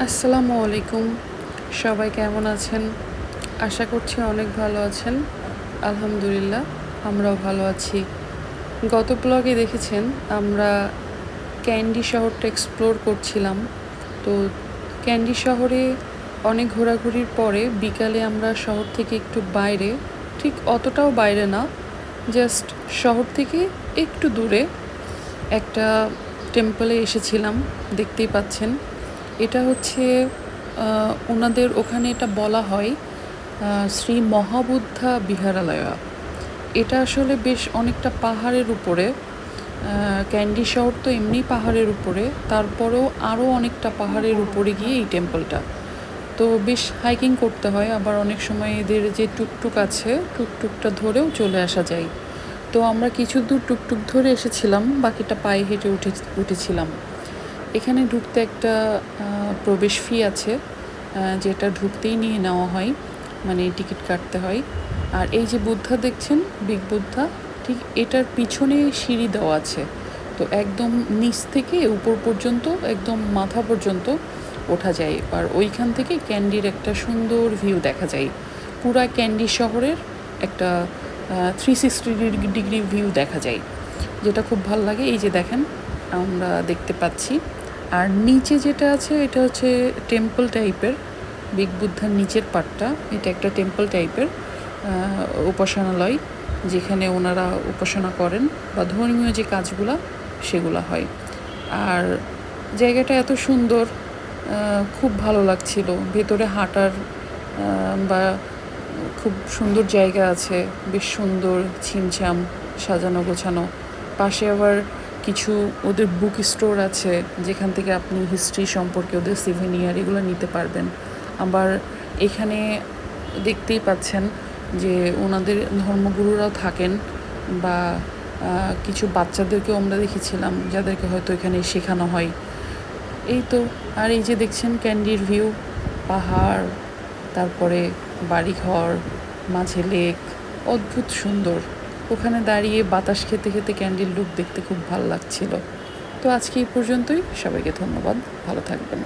আসসালামু আলাইকুম। সবাই কেমন আছেন? আশা করছি অনেক ভালো আছেন। আলহামদুলিল্লাহ, আমরাও ভালো আছি। গত ব্লগে দেখেছেন, আমরা ক্যান্ডি শহরটা এক্সপ্লোর করছিলাম। তো ক্যান্ডি শহরে অনেক ঘোরাঘুরির পরে বিকালে আমরা শহর থেকে একটু বাইরে, ঠিক অতটাও বাইরে না জাস্ট শহর থেকে একটু দূরে একটা টেম্পলে এসেছিলাম, দেখতেই পাচ্ছেন। এটা হচ্ছে ওনাদের ওখানে এটা বলা হয় শ্রী মহাবুদ্ধা বিহারালয়া। এটা আসলে বেশ অনেকটা পাহাড়ের উপরে ক্যান্ডি শহর তো এমনি পাহাড়ের উপরে, তারপরেও আরও অনেকটা পাহাড়ের উপরে গিয়ে এই টেম্পলটা। তো বেশ হাইকিং করতে হয়, আবার অনেক সময় এদের যে টুকটুক আছে, টুকটুকটা ধরেও চলে আসা যায়। তো আমরা কিছু দূর টুকটুক ধরে এসেছিলাম, বাকিটা পায়ে হেঁটে উঠে, উঠেছিলাম। এখানে ঢুকতে একটা প্রবেশ ফি আছে যেটা ঢুকতেই নিয়ে নেওয়া হয় মানে টিকিট কাটতে হয়। আর এই যে বুদ্ধা দেখছেন, বিগ বুদ্ধা, ঠিক এটার পিছনে সিঁড়ি দেওয়া আছে। তো একদম নিচ থেকে উপর পর্যন্ত, একদম মাথা পর্যন্ত ওঠা যায়। আর ওইখান থেকে ক্যান্ডির একটা সুন্দর ভিউ দেখা যায়। পুরা ক্যান্ডি শহরের একটা থ্রি সিক্সটি ডিগ্রি ভিউ দেখা যায়। যেটা খুব ভালো লাগে, এই যে দেখেন, আমরা দেখতে পাচ্ছি। আর নিচে যেটা আছে, এটা হচ্ছে টেম্পল টাইপের বিগ বুদ্ধার নিচের পার্টটা এটা একটা টেম্পল টাইপের উপাসনালয়, যেখানে ওনারা উপাসনা করেন বা ধর্মীয় যে কাজগুলা, সেগুলো হয়। আর জায়গাটা এত সুন্দর খুব ভালো লাগছিল। ভেতরে হাঁটার বা খুব সুন্দর জায়গা আছে, বেশ সুন্দর ছিমছাম সাজানো গোছানো। পাশে আবার কিছু ওদের বুক স্টোর আছে, যেখান থেকে আপনি হিস্ট্রি সম্পর্কে ওদের সিভিনিয়ার এগুলো নিতে পারবেন। আবার এখানে দেখতেই পাচ্ছেন যে ওনাদের ধর্মগুরুরাও থাকেন বা কিছু বাচ্চাদেরকেও আমরা দেখেছিলাম, যাদেরকে হয়তো এখানে শেখানো হয়। এই তো, আর এই যে দেখছেন ক্যান্ডির ভিউ, পাহাড়, তারপরে বাড়িঘর, মাঝে লেক অদ্ভুত সুন্দর। ওখানে দাঁড়িয়ে বাতাস খেতে খেতে ক্যান্ডির লুক দেখতে খুব ভালো লাগছিল। তো আজকে এই পর্যন্তই। সবাইকে ধন্যবাদ। ভালো থাকবেন।